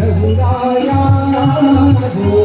रघुराया जो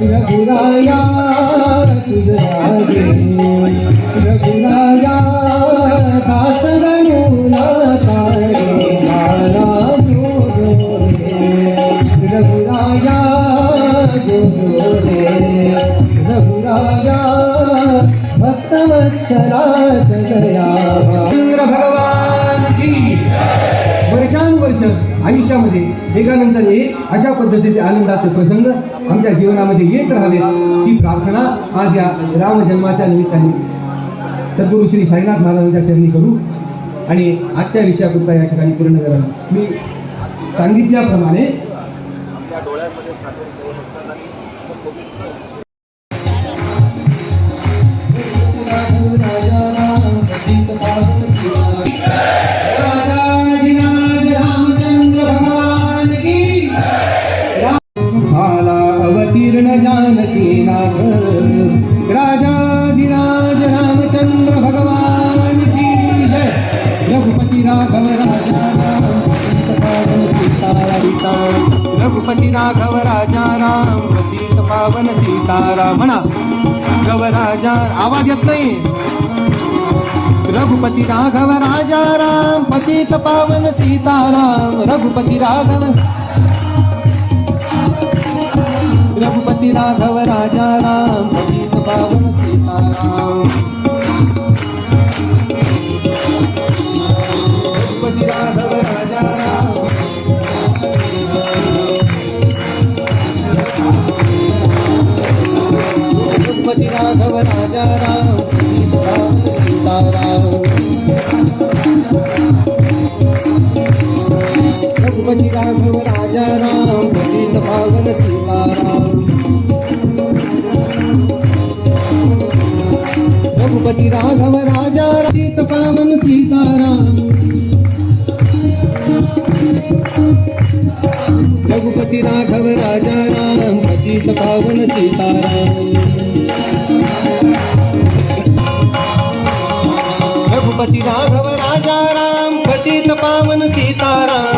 रघुराया रघुराया रघुराया रघुराया भक्तवत्सला सदया आयुष्यामध्ये एकानंतर एक अशा पद्धतीचे आनंदाचे प्रसंग आमच्या जीवनामध्ये येत राहावे ही प्रार्थना आज या रामजन्माच्या निमित्ताने सद्गुरू श्री साईनाथ महाराजांच्या चरणी करू आणि आजच्या विषयापुरता या ठिकाणी पूर्ण करा. मी सांगितल्याप्रमाणे राघव रघुपती राघव राजा राम पतित पावन म्हणा गव राजा आवाज़ येत नाही रघुपती राघव राजा राम पतित पावन सीताराम रघुपती राघव रघुपति राघव राजा राम। रघुपती राघव राजा राम पतित पावन सीताराम। रघुपती राघव राजा पतित पावन सीताराम। रघुपती राघव राजा राम पतित पावन सीताराम। रघुपती राघव राजा राम पतित पावन सीताराम। राम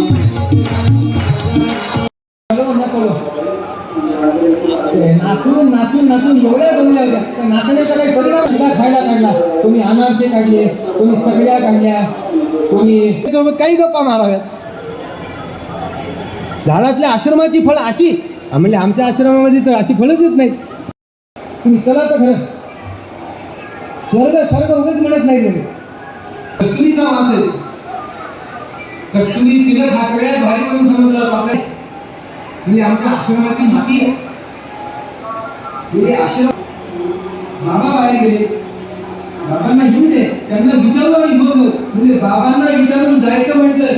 काढला. कोणी अनारसे काढले कोणी चकल्या काढल्या कोणी त्याच्यासोबत काही गप्पा माराव्यात. झाडातल्या आश्रमाची फळं अशी म्हणजे आमच्या आश्रमामध्ये तर अशी फळच येत नाही तुम्ही चला तर खरं. स्वर्ग स्वर्ग उगच म्हणत नाही तुम्ही. कस्तुरीचा वास आहे. कस्तुरी तिला हा सगळ्यात भारी म्हणून समजला म्हणजे आमच्या आश्रमाची माती आहे. म्हणजे आश्रम बाबा बाहेर गेले. बाबांना येऊ दे. त्यांना विचारू आणि मग म्हणजे बाबांना विचारून जायचं म्हटलं.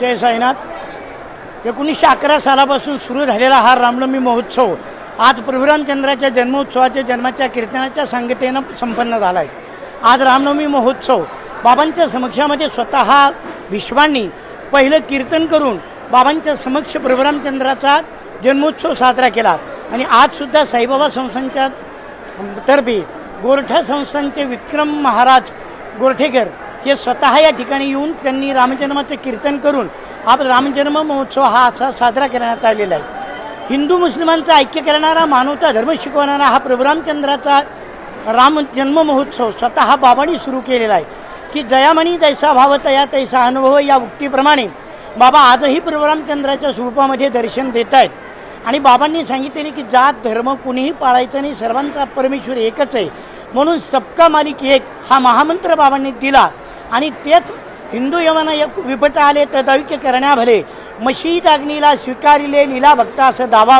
जय साईनाथ. एकोणीसशे अकरा सालापासून सुरू झालेला हा रामनवमी महोत्सव आज प्रभुरामचंद्राच्या जन्मोत्सवाच्या जन्माच्या कीर्तनाच्या संगतेनं संपन्न झाला आहे आज रामनवमी महोत्सव बाबांच्या समक्षामध्ये स्वतः विश्वांनी पहिलं कीर्तन करून बाबांच्या समक्ष प्रभुरामचंद्राचा जन्मोत्सव साजरा केला. आणि आजसुद्धा साईबाबा संस्थांच्या तर्फे गोरठा संस्थांचे विक्रम महाराज गोरठेकर हे स्वतः या ठिकाणी येऊन त्यांनी रामजन्माचं कीर्तन करून आप रामजन्म महोत्सव हा असा साजरा करण्यात आलेला आहे. हिंदू मुस्लिमांचं ऐक्य करणारा मानवता धर्म शिकवणारा हा प्रभुरामचंद्राचा राम जन्म महोत्सव स्वतः बाबांनी सुरू केलेला आहे. की जयामणी जैसा भाव तया तैसा अनुभव या उक्तीप्रमाणे बाबा आजही प्रभुरामचंद्राच्या स्वरूपामध्ये दर्शन देत आहेत आणि बाबांनी सांगितलेली की जात धर्म कुणीही पाळायचं नाही सर्वांचा परमेश्वर एकच आहे. म्हणून सबका मालिक एक हा महामंत्र बाबांनी दिला. आणि तेच हिंदू यवना एक विपट आले तदैक्य करण्याभले. मशीद अग्नीला स्वीकारिले लीला भक्ता असं दावा